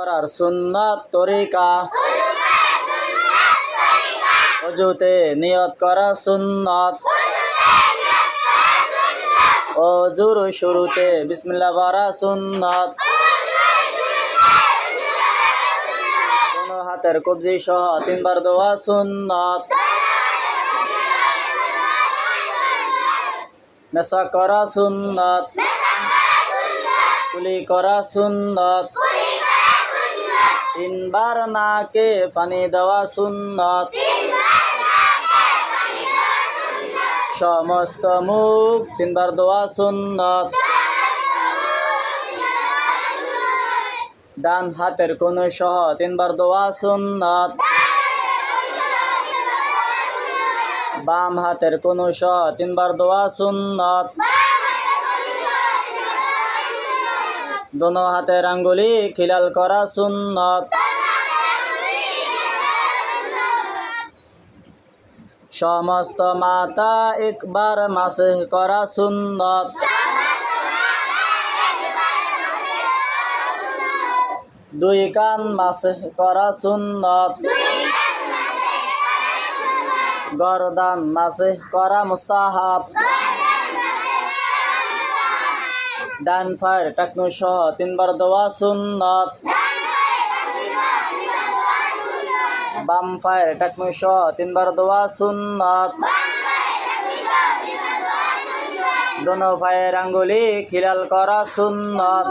করার সুন্নাত তরিকা। অজুতে নিয়ত করা সুন্নাত। অজুর শুরুতে বিসমিল্লাহ বারা সুন্নাত। কোন হাতের কবজি সহ তিনবার দোয়া সুন্নাত। মেসা করা সুন্নাত। কুলি করা সুন্নাত। তিনবার নাকে পানি দেওয়া সুন্নাত। সমস্ত মুখ তিনবার দোয়া সুন্নাত। ডান হাতের কোন সহ তিনবার দোয়া সুন্নাত। বাম হাতের কোন সহ তিনবার দোয়া সুন্নাত। দোনো হাতের আঙ্গুলি খিলাল করা সুন্নত। সমস্ত মাতা একবার মাসে করা সুন্নত। দুই কান মাসে করা সুন্নত। গরদান মাসে করা মুস্তাহাব। ডান ফায়ার টাকনু সহ তিনবার দোয়া সুন্নত। বাম ফায়ার টাকনু সহ তিনবার দোয়া সুন্নত। দোনো ফায়ের আঙ্গুলি খিলাল করা সুন্নত।